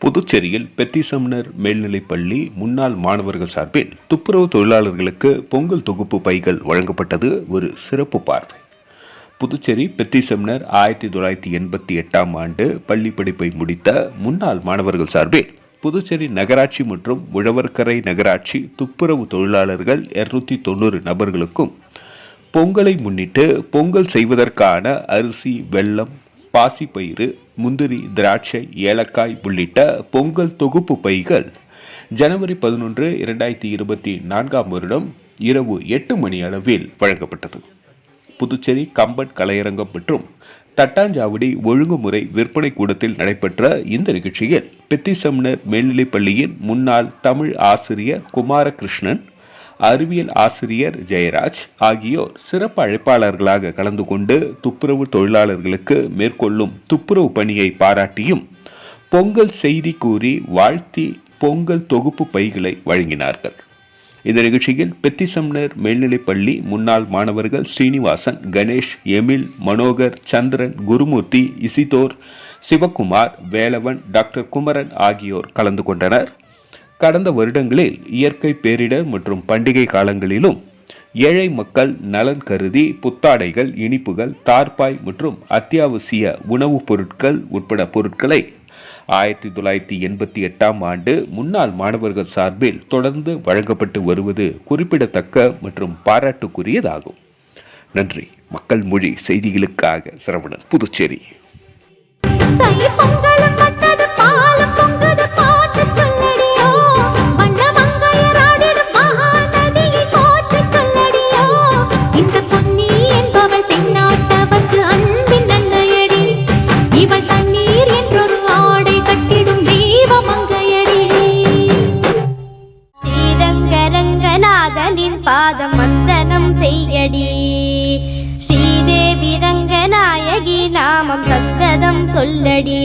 புதுச்சேரியில் பெத்திசம்னர் மேல்நிலைப்பள்ளி முன்னாள் மாணவர்கள் சார்பில் துப்புரவு தொழிலாளர்களுக்கு பொங்கல் தொகுப்பு பைகள் வழங்கப்பட்டது ஒரு சிறப்பு பார்வை. புதுச்சேரி பெத்திசம்னர் ஆயிரத்தி தொள்ளாயிரத்தி எண்பத்தி எட்டாம் ஆண்டு பள்ளி படிப்பை முடித்த முன்னாள் மாணவர்கள் சார்பில் புதுச்சேரி நகராட்சி மற்றும் உழவர்கரை நகராட்சி துப்புரவு தொழிலாளர்கள் இருநூத்தி தொண்ணூறு நபர்களுக்கும் பொங்கலை முன்னிட்டு பொங்கல் செய்வதற்கான அரிசி வெல்லம் பாசிப்பயிறு முந்திரி திராட்சை ஏலக்காய் உள்ளிட்ட பொங்கல் தொகுப்பு பைகள். ஜனவரி பதினொன்று இரண்டாயிரத்தி இருபத்தி நான்காம் வருடம் இரவு எட்டு மணி அளவில் வழங்கப்பட்டது. புதுச்சேரி கம்பன் கலையரங்கம் மற்றும் தட்டாஞ்சாவடி ஒழுங்குமுறை விற்பனை கூடத்தில் நடைபெற்ற இந்த நிகழ்ச்சியில் பித்திசம்னர் மேல்நிலைப்பள்ளியின் முன்னாள் தமிழ் ஆசிரியர் குமாரகிருஷ்ணன் அறிவியல் ஆசிரியர் ஜெயராஜ் ஆகியோர் சிறப்பு அழைப்பாளர்களாக கலந்து கொண்டு துப்புரவு தொழிலாளர்களுக்கு மேற்கொள்ளும் துப்புரவு பணியை பாராட்டியும் பொங்கல் செய்தி கூறி வாழ்த்தி பொங்கல் தொகுப்பு பைகளை வழங்கினார்கள். இந்த நிகழ்ச்சியில் பெத்திசம்னர் மேல்நிலைப்பள்ளி முன்னாள் மாணவர்கள் Srinivasan Ganesh Emil Manohar Chandran Gurumurthy Isidore Sivakumar Velavan doctor Kumaran ஆகியோர் கலந்து கொண்டனர். கடந்த வருடங்களில் இயற்கை பேரிடர் மற்றும் பண்டிகை காலங்களிலும் ஏழை மக்கள் நலன் கருதி புத்தாடைகள் இனிப்புகள் தார்பாய் மற்றும் அத்தியாவசிய உணவுப் பொருட்கள் உட்பட பொருட்களை ஆயிரத்தி தொள்ளாயிரத்தி எண்பத்தி எட்டாம் ஆண்டு முன்னாள் மாணவர்கள் சார்பில் தொடர்ந்து வழங்கப்பட்டு வருவது குறிப்பிடத்தக்க மற்றும் பாராட்டுக்குரியதாகும். நன்றி. மக்கள் மொழி செய்திகளுக்காக சரவணன் புதுச்சேரி. சொல்லடி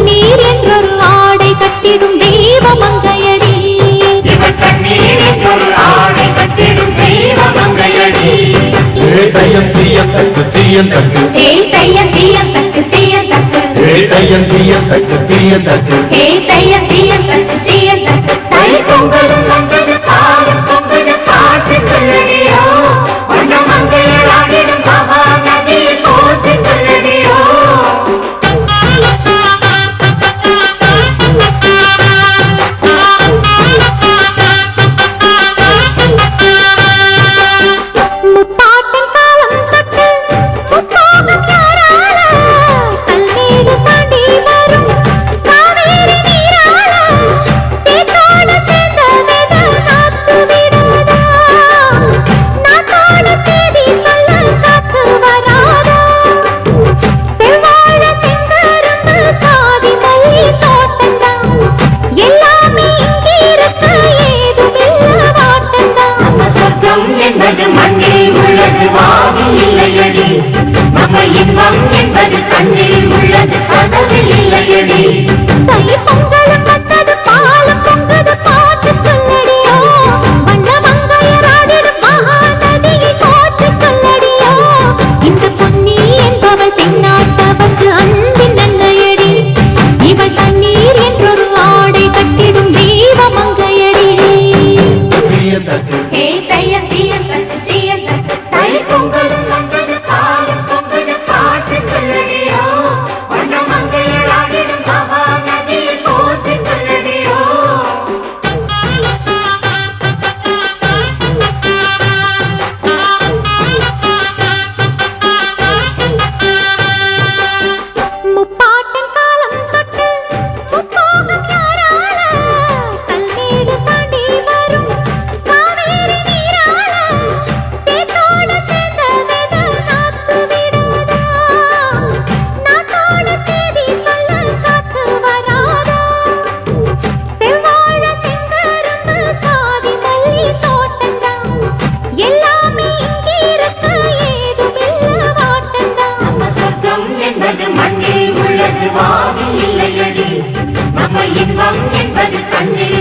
தண்ணீர் என்றொரு ஆடை கட்டிடும் தெய்வ மங்கையடி இவள் தண்ணீர் என்றொரு ஆடை கட்டிடும் தெய்வ மங்கையடி ஏட்டயம் தீயம் தக்கு தீயம் தக்கு ஏ தக்கு தீயம் தக்கு தீயம் தக்கு ஏ இன்பம் என்பது கண்ணில்